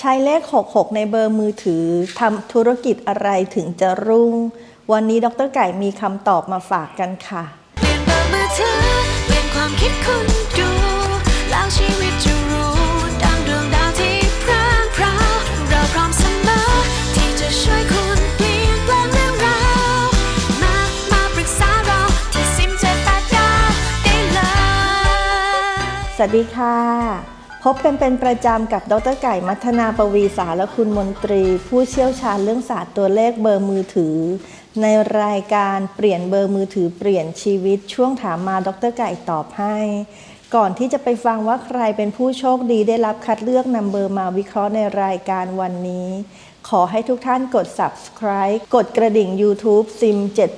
ใช้เลข 66 ในเบอร์มือถือทำธุรกิจอะไรถึงจะรุ่ง วันนี้ดรไก่มีคำตอบมาฝากกันค่ะ เปลี่ยนเบอร์มือถือเปลี่ยนความคิดคุณดู แล้วชีวิตจะรู้ดังดวงดาวที่พร่างพราวเราพร้อมเสมอที่จะช่วยคุณเปลี่ยนแปลงเรื่องราวมามาปรึกษาเราที่ซิมเจ็ดแปดาได้เลย สวัสดีค่ะ พบกันเป็นประจำกับดรไก่มัทนาปวีสารคุณมนตรี ผู้เชี่ยวชาญเรื่องศาสตร์ตัวเลขเบอร์มือถือ ในรายการเปลี่ยนเบอร์มือถือเปลี่ยนชีวิตช่วงถามมาดรไก่ตอบให้ ก่อนที่จะไปฟังว่าใครเป็นผู้โชคดีได้รับคัดเลือกนำเบอร์มาวิเคราะห์ในรายการวันนี้ ขอให้ทุกท่านกด subscribe กดกระดิ่ง YouTube sim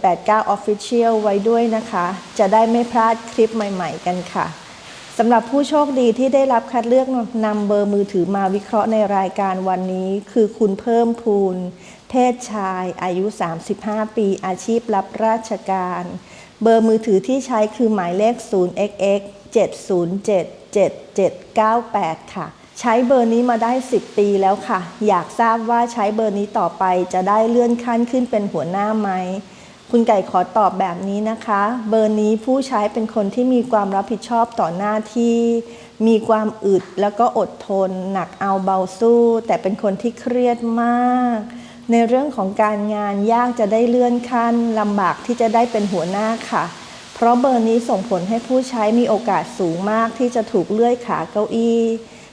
789 official ไว้ด้วยนะคะ จะได้ไม่พลาดคลิปใหม่ ๆ กันค่ะ สำหรับผู้โชคดีที่ได้รับคัดเลือกนำเบอร์มือถือมาวิเคราะห์ในรายการวันนี้ คือคุณเพิ่มพูน เพศชาย อายุ 35 ปี อาชีพรับราชการ เบอร์มือถือที่ใช้คือหมายเลข 0xx 707 7798 ค่ะ ใช้เบอร์นี้มาได้ 10 ปีแล้วค่ะ อยากทราบว่าใช้เบอร์นี้ต่อไปจะได้เลื่อนขั้นขึ้นเป็นหัวหน้าไหม คุณไก่ขอตอบแบบนี้นะคะ เบอร์นี้ผู้ใช้เป็นคนที่มีความรับผิดชอบต่อหน้าที่ มีความอึดแล้วก็อดทน หนักเอาเบาสู้ แต่เป็นคนที่เครียดมาก ในเรื่องของการงานยากจะได้เลื่อนขั้นลำบากที่จะได้เป็นหัวหน้าค่ะ เพราะเบอร์นี้ส่งผลให้ผู้ใช้มีโอกาสสูงมากที่จะถูกเลื่อยขาเก้าอี้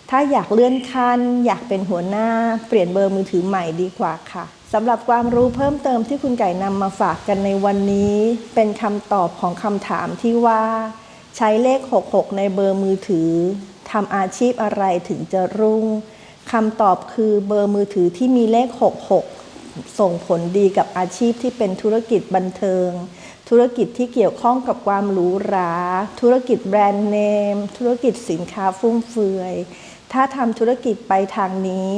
ถ้าอยากเลื่อนขั้น อยากเป็นหัวหน้า เปลี่ยนเบอร์มือถือใหม่ดีกว่าค่ะสำหรับความรู้เพิ่มเติมที่คุณไก่นำมาฝากกันในวันนี้ เป็นคำตอบของคำถามที่ว่า ใช้เลข 66 ในเบอร์มือถือทำอาชีพอะไรถึงจะรุ่งคำตอบคือเบอร์มือถือที่มีเลข 66 ส่งผลดีกับอาชีพที่เป็นธุรกิจบันเทิง ธุรกิจที่เกี่ยวข้องกับความหรูหรา ธุรกิจแบรนด์เนม ธุรกิจสินค้าฟุ่มเฟือย ถ้าทำธุรกิจไปทางนี้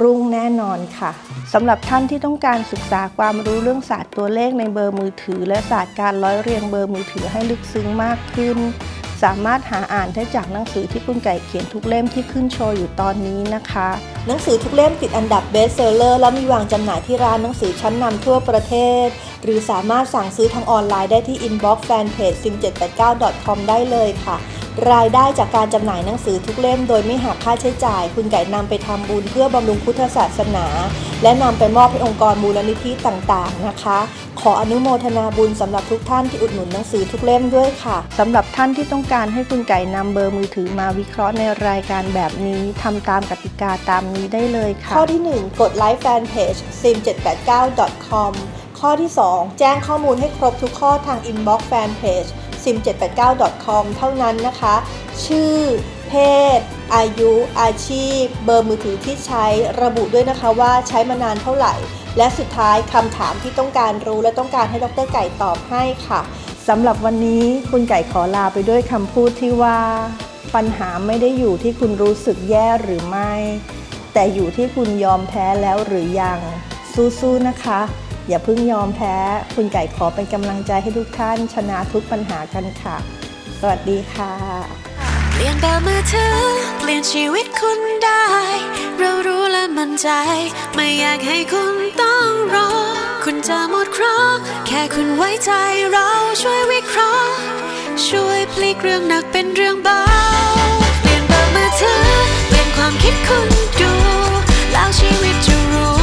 รุ่งแน่นอนค่ะสำหรับท่านที่ต้องการศึกษาความรู้เรื่องศาสตร์ตัวเลขในเบอร์มือถือ และศาสตร์การร้อยเรียงเบอร์มือถือให้ลึกซึ้งมากขึ้น สามารถหาอ่านได้จากหนังสือที่คุณไก่เขียนทุกเล่มที่ขึ้นโชว์อยู่ตอนนี้นะคะ หนังสือทุกเล่มติดอันดับเบสเซอร์เลอร์และมีวางจำหน่ายที่ร้านหนังสือชั้นนำทั่วประเทศ หรือสามารถสั่งซื้อทางออนไลน์ได้ที่ inbox fanpage sim789.com ได้เลยค่ะ รายได้จากการจำหน่ายหนังสือทุกเล่มโดยไม่หักค่าใช้จ่าย คุณไก่นำไปทำบุญเพื่อบำรุงพุทธศาสนา และนำไปมอบให้องค์กรมูลนิธิต่างๆนะคะ ขออนุโมทนาบุญสำหรับทุกท่านที่อุดหนุนหนังสือทุกเล่มด้วยค่ะสำหรับท่านที่ต้องการให้คุณไก่นำเบอร์มือถือมาวิเคราะห์ในรายการแบบนี้ทำตามกติกาตามนี้ได้เลยค่ะ ข้อที่ 1 กดไลค์แฟนเพจ sim789.com ข้อที่ 2 แจ้งข้อมูลให้ครบทุกข้อทาง inbox fanpage sim789.com เท่านั้นนะคะ ชื่อ เพศ อายุ อาชีพ เบอร์มือถือที่ใช้ระบุด้วยนะคะว่าใช้มานานเท่าไหร่ และสุดท้ายคำถามที่ต้องการรู้และต้องการให้ดรไก่ตอบให้ค่ะสำหรับวันนี้คุณไก่ขอลาไปด้วยคำพูดที่ว่า ปัญหาไม่ได้อยู่ที่คุณรู้สึกแย่หรือไม่ แต่อยู่ที่คุณยอมแพ้แล้วหรือยัง สู้ๆนะคะ อย่าเพิ่งยอมแพ้ คุณไก่ขอเป็นกำลังใจให้ทุกท่าน ชนะทุกปัญหากันค่ะ สวัสดีค่ะ เปลี่ยนเบอร์มือถือเปลี่ยนชีวิตคุณได้ เรารู้และมั่นใจ ไม่อยากให้คุณต้องรอ คุณจะหมดเคราะห์แค่คุณไว้ใจเราช่วยวิเคราะห์ ช่วยพลิกเรื่องหนักเป็นเรื่องเบา เปลี่ยนเบอร์มือถือเปลี่ยนความคิดคุณดู แล้วชีวิตจะรู้